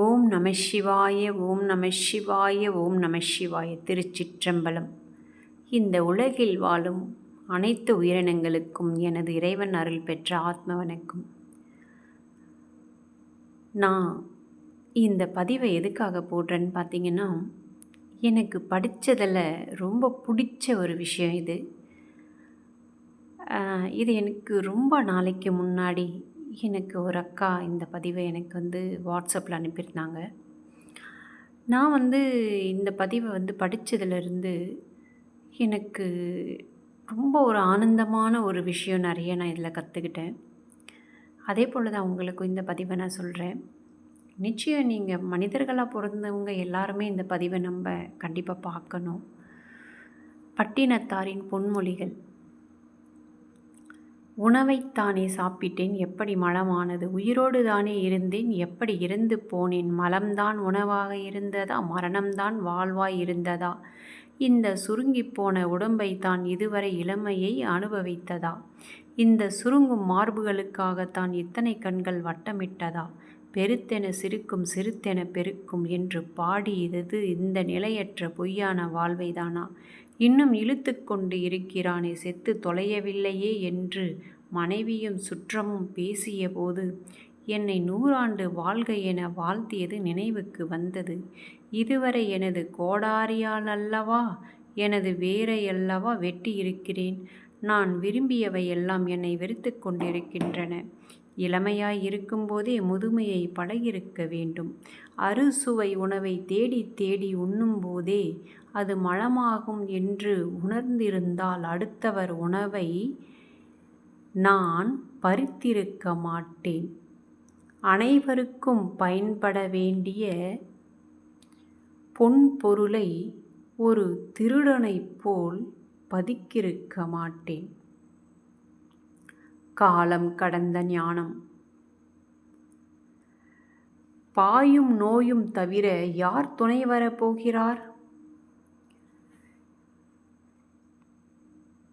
ஓம் நம சிவாய ஓம் நம சிவாய ஓம் நம சிவாய திருச்சிற்றம்பலம். இந்த உலகில் வாழும் அனைத்து உயிரினங்களுக்கும் எனது இறைவன் அருள் பெற்ற ஆத்ம வணக்கம் நான் இந்த பதிவை எதுக்காக போடுறேன்னு பார்த்தீங்கன்னா எனக்கு படித்ததில் ரொம்ப பிடிச்ச ஒரு விஷயம் இது. இது எனக்கு ரொம்ப நாளைக்கு முன்னாடி எனக்கு ஒரு அக்கா இந்த பதிவை எனக்கு வந்து வாட்ஸ்அப்பில் அனுப்பியிருந்தாங்க. நான் வந்து இந்த பதிவை வந்து படித்ததுலேருந்து எனக்கு ரொம்ப ஒரு ஆனந்தமான ஒரு விஷயம் நிறைய நான் இதில் கற்றுக்கிட்டேன் அதே போல் தான் உங்களுக்கும் இந்த பதிவை நான் சொல்கிறேன் நிச்சயம் நீங்கள் மனிதர்களாக பிறந்தவங்க எல்லாருமே இந்த பதிவை நம்ம கண்டிப்பாக பார்க்கணும். பட்டினத்தாரின் பொன்மொழிகள். உணவைத்தானே சாப்பிட்டேன் எப்படி மலமானது? உயிரோடு தானே இருந்தேன் எப்படி இறந்து போனேன்? மலம்தான் உணவாக இருந்ததா? மரணம்தான் வாழ்வாய் இருந்ததா? இந்த சுருங்கிப் போன உடம்பை தான் இதுவரை இளமையை அனுபவித்ததா? இந்த சுருங்கும் மார்புகளுக்காகத்தான் இத்தனை கண்கள் வட்டமிட்டதா? பெருத்தென சிரிக்கும் சிறுத்தென பெருக்கும் என்று பாடியது இந்த நிலையற்ற பொய்யான வாழ்வைதானா? இன்னும் இழுத்து கொண்டு இருக்கிறானே செத்து தொலையவில்லையே என்று மனைவியும் சுற்றமும் பேசியபோது என்னை நூறாண்டு வாழ்க என வாழ்த்தியது நினைவுக்கு வந்தது. இதுவரை எனது கோடாரியால் அல்லவா எனது வேரையல்லவா வெட்டி இருக்கிறேன் நான் விரும்பியவை எல்லாம் என்னை வெறுத்து கொண்டிருக்கின்றன. இளமையாய் இருக்கும்போதே முதுமையை பழகிருக்க வேண்டும். அறுசுவை உணவை தேடி தேடி உண்ணும்போதே அது மலமாகும் என்று உணர்ந்திருந்தால் அடுத்தவர் உணவை நான் பறித்திருக்க மாட்டேன். அனைவருக்கும் பயன்பட வேண்டிய பொன் பொருளை ஒரு திருடனைப் போல் பதிக்கிருக்க மாட்டேன். காலம் கடந்த ஞானம். பாயும் நோயும் தவிர யார் துணை வரப்போகிறார்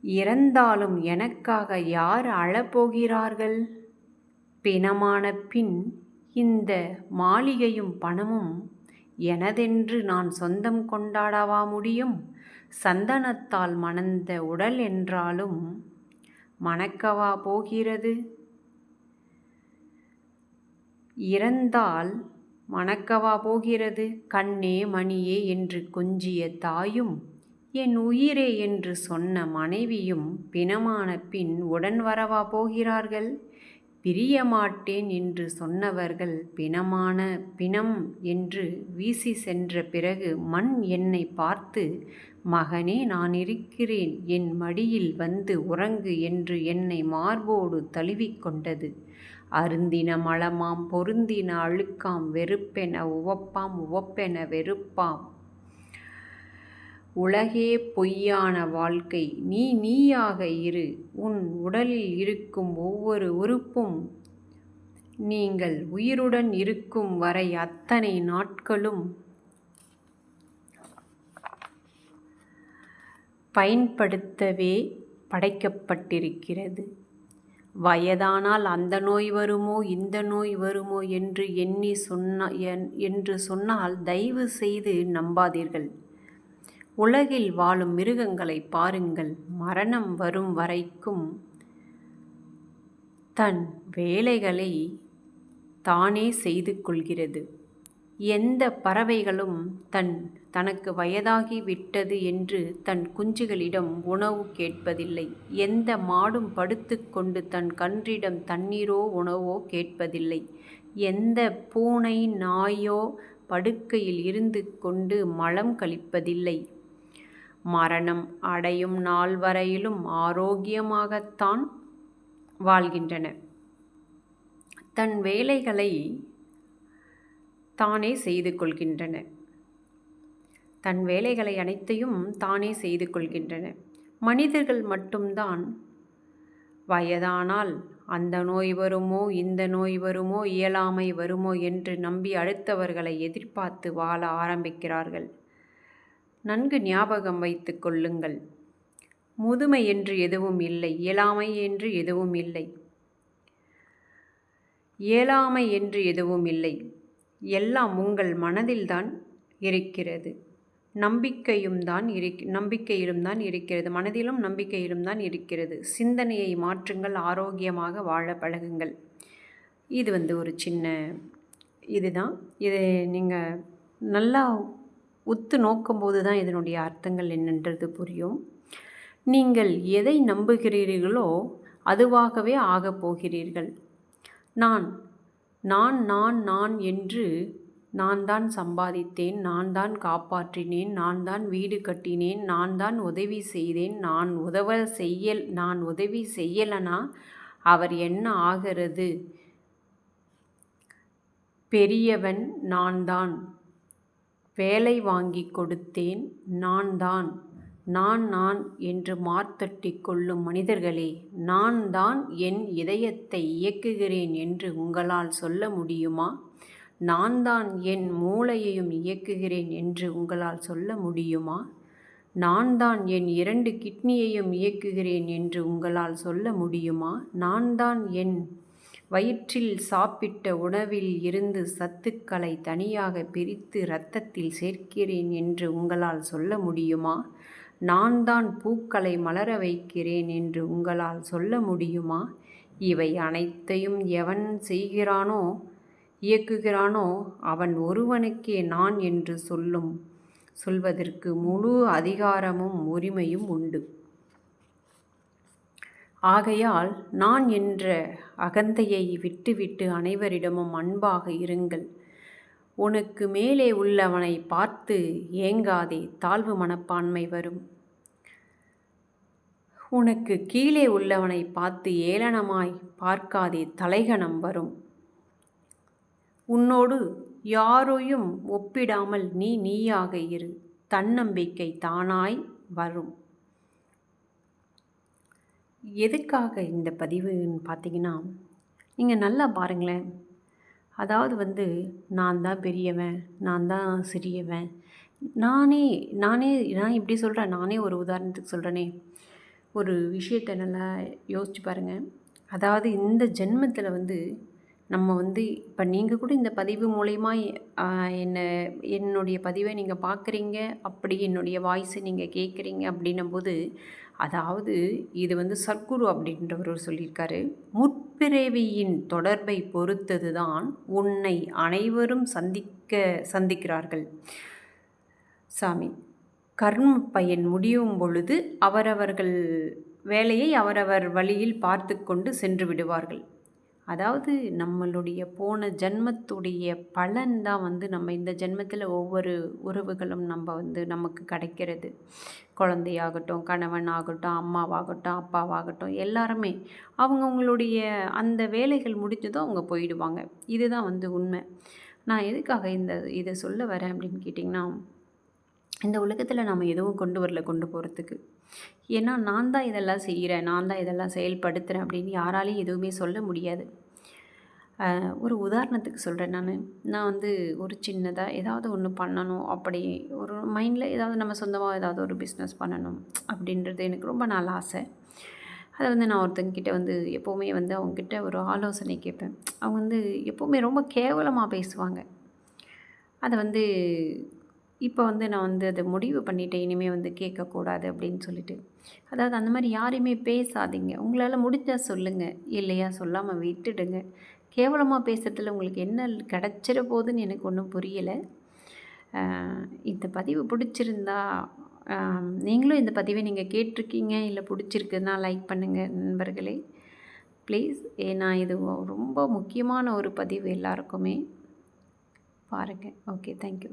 இறந்தாலும் எனக்காக யார் அழப்போகிறார்கள் பிணமான பின் இந்த மாளிகையும் பணமும் எனதென்று நான் சொந்தம் கொண்டாடவா முடியும்? சந்தனத்தால் மணந்த உடல் என்றாலும் மணக்கவா போகிறது? இறந்தால் மணக்கவா போகிறது? கண்ணே மணியே என்று கொஞ்சிய தாயும் என் உயிரே என்று சொன்ன மனைவியும் பிணமான பின் உடன் வரவா போகிறார்கள்? பிரிய மாட்டேன் என்று சொன்னவர்கள் பிணமான பிணம் என்று வீசி சென்ற பிறகு மண் என்னை பார்த்து மகனே நான் இருக்கிறேன். என் மடியில் வந்து உறங்கு என்று என்னை மார்போடு தழுவிக்கொண்டது அருந்தின மலமாம் பொருந்தின அழுக்காம் வெறுப்பென உவப்பாம் உவப்பென வெறுப்பாம். உலகே பொய்யான வாழ்க்கை. நீ நீயாக இரு. உன் உடலில் இருக்கும் ஒவ்வொரு உறுப்பும் நீங்கள் உயிருடன் இருக்கும் வரை அத்தனை நாட்களும் பயன்படுத்தவே படைக்கப்பட்டிருக்கிறது. வயதானால் அந்த நோய் வருமோ இந்த நோய் வருமோ என்று எண்ணி சொன்ன என்று சொன்னால் தயவு செய்து நம்பாதீர்கள். உலகில் வாழும் மிருகங்களை பாருங்கள். மரணம் வரும் வரைக்கும் தன் வேலைகளை தானே செய்து கொள்கிறது. எந்த பறவைகளும் தன் தனக்கு வயதாகி விட்டது என்று தன் குஞ்சுகளிடம் உணவு கேட்பதில்லை. எந்த மாடும் படுத்துக்கொண்டு தன் கன்றிடம் தண்ணீரோ உணவோ கேட்பதில்லை. எந்த பூனை நாயோ படுக்கையில் இருந்து கொண்டு மலம் கழிப்பதில்லை. மரணம் அடையும் நாள் வரையிலும் ஆரோக்கியமாகத்தான் வாழ்கின்றன. தன் வேலைகளை தானே செய்து கொள்கின்றன. தன் வேலைகளை அனைத்தையும் தானே செய்து கொள்கின்றன. மனிதர்கள் மட்டும்தான் வயதானால் அந்த நோய் வருமோ இந்த நோய் வருமோ இயலாமை வருமோ என்று நம்பி அடுத்தவர்களை எதிர்பார்த்து வாழ ஆரம்பிக்கிறார்கள். நன்கு ஞாபகம் வைத்து கொள்ளுங்கள். முதுமை என்று எதுவும் இல்லை இயலாமை என்று எதுவும் இல்லை. இயலாமை என்று எதுவும் இல்லை. எல்லாம் உங்கள் மனதில்தான் இருக்கிறது. நம்பிக்கையும் தான் இருக் நம்பிக்கையிலும் தான் இருக்கிறது. மனதிலும் நம்பிக்கையிலும் தான் இருக்கிறது. சிந்தனையை மாற்றுங்கள் ஆரோக்கியமாக வாழ பழகுங்கள். இது வந்து ஒரு சின்ன இதுதான். இதை நீங்கள் நல்லா உத்து நோக்கும்போது தான் இதனுடைய அர்த்தங்கள் என்னன்றது புரியும். நீங்கள் எதை நம்புகிறீர்களோ அதுவாகவே ஆகப் போகிறீர்கள். நான் நான் நான் நான் என்று நான் தான் சம்பாதித்தேன் நான் தான் காப்பாற்றினேன் நான் தான் வீடு கட்டினேன் நான் தான் உதவி செய்தேன் நான் உதவ செய்யல் நான் உதவி செய்யலைனா அவர் என்ன ஆகிறது? பெரியவன் நான் தான் வேலை வாங்கி கொடுத்தேன் நான் தான் நான் நான் என்று மார்த்தட்டி கொள்ளும் மனிதர்களே நான் தான் என் இதயத்தை இயக்குகிறேன் என்று உங்களால் சொல்ல முடியுமா? நான் தான் என் மூளையையும் இயக்குகிறேன் என்று உங்களால் சொல்ல முடியுமா? நான் தான் என் இரண்டு கிட்னியையும் இயக்குகிறேன் என்று உங்களால் சொல்ல முடியுமா? நான் தான் என் வயிற்றில் சாப்பிட்ட உணவில் இருந்து சத்துக்களை தனியாக பிரித்து இரத்தத்தில் சேர்க்கிறேன் என்று உங்களால் சொல்ல முடியுமா? நான் தான் பூக்களை மலர வைக்கிறேன் என்று உங்களால் சொல்ல முடியுமா? இவை அனைத்தையும் எவன் செய்கிறானோ இயக்குகிறானோ அவன் ஒருவனுக்கே நான் என்று சொல்லும் சொல்வதற்கு முழு அதிகாரமும் உரிமையும் உண்டு. ஆகையால் நான் என்ற அகந்தையை விட்டுவிட்டு அனைவரிடமும் அன்பாக இருங்கள். உனக்கு மேலே உள்ளவனை பார்த்து ஏங்காதே தாழ்வு மனப்பான்மை வரும். உனக்கு கீழே உள்ளவனை பார்த்து ஏளனமாய் பார்க்காதே தலைகணம் வரும். உன்னோடு யாரையும் ஒப்பிடாமல் நீ நீயாக இரு. தன்னம்பிக்கை தானாய் வரும். எதுக்காக இந்த பதிவுன்னு பார்த்தீங்கன்னா நீங்கள் நல்லா பாருங்களேன். அதாவது வந்து நான் தான் பெரியவன் நான் தான் சிறியவன். நானே நானே நான் இப்படி சொல்கிறேன் நானே ஒரு உதாரணத்துக்கு சொல்கிறேனே ஒரு விஷயத்தை நல்லா யோசிச்சு பாருங்கள் அதாவது இந்த ஜென்மத்தில் வந்து நம்ம வந்து இப்போ நீங்கள் கூட இந்த பதிவு மூலயமா என்னை என்னுடைய பதிவை நீங்கள் பார்க்குறீங்க அப்படி என்னுடைய வாய்ஸை நீங்கள் கேட்குறீங்க அப்படின்னும்போது அதாவது இது வந்து சர்க்குரு அப்படின்றவர் சொல்லியிருக்காரு. முற்பிறவியின் தொடர்பை பொறுத்தது தான் உன்னை அனைவரும் சந்திக்க சந்திக்கிறார்கள். சாமி கர்ம பயன் முடியும் பொழுது அவரவர்கள் வேலையை அவரவர் வழியில் பார்த்து கொண்டு சென்று விடுவார்கள். அதாவது நம்மளுடைய போன ஜென்மத்துடைய பலன் தான் வந்து நம்ம இந்த ஜென்மத்தில் ஒவ்வொரு உறவுகளும் நம்ம வந்து நமக்கு கிடைக்கிறது. குழந்தையாகட்டும் கணவன் ஆகட்டும் அம்மாவாகட்டும் அப்பாவாகட்டும் எல்லாருமே அவங்கவுங்களுடைய அந்த வேலைகள் முடிஞ்சதும் அவங்க போயிடுவாங்க. இதுதான் வந்து உண்மை. நான் எதுக்காக இந்த இதை சொல்ல வரேன் அப்படின்னு கேட்டிங்கன்னா இந்த உலகத்தில் நம்ம எதுவும் கொண்டு வரல கொண்டு போகிறதுக்கு ஏன்னா நான் தான் இதெல்லாம் செய்கிறேன் நான் தான் இதெல்லாம் செயல்படுத்துகிறேன் அப்படின்னு யாராலையும் எதுவுமே சொல்ல முடியாது. ஒரு உதாரணத்துக்கு சொல்கிறேன் நான். நான் வந்து ஒரு சின்னதாக ஏதாவது ஒன்று பண்ணணும் அப்படி ஒரு மைண்டில் ஏதாவது நம்ம சொந்தமாக ஏதாவது ஒரு பிஸ்னஸ் பண்ணணும் அப்படின்றது எனக்கு ரொம்ப நாள் ஆசை. அதை வந்து நான் ஒருத்தங்கிட்ட வந்து எப்போவுமே வந்து அவங்கக்கிட்ட ஒரு ஆலோசனை கேட்பேன். அவங்க வந்து எப்போவுமே ரொம்ப கேவலமாக பேசுவாங்க. அதை வந்து இப்போ வந்து நான் வந்து அதை முடிவு பண்ணிட்டேன். இனிமேல் வந்து கேட்கக்கூடாது அப்படின்னு சொல்லிட்டு. அதாவது அந்த மாதிரி யாரையுமே பேசாதீங்க. உங்களால் முடிஞ்சால் சொல்லுங்கள் இல்லையா? சொல்லாமல் விட்டுடுங்க. கேவலமாக பேசுகிறதுல உங்களுக்கு என்ன கிடச்சிட போகுதுன்னு எனக்கு ஒன்றும் புரியலை. இந்த பதிவு பிடிச்சிருந்தா நீங்களும் இந்த பதிவை நீங்கள் கேட்டிருக்கீங்க இல்லை பிடிச்சிருக்குன்னா லைக் பண்ணுங்கள் நண்பர்களே. ப்ளீஸ் ஏன்னா இது ரொம்ப முக்கியமான ஒரு பதிவு எல்லாருக்குமே. பாருங்கள் ஓகே தேங்க்யூ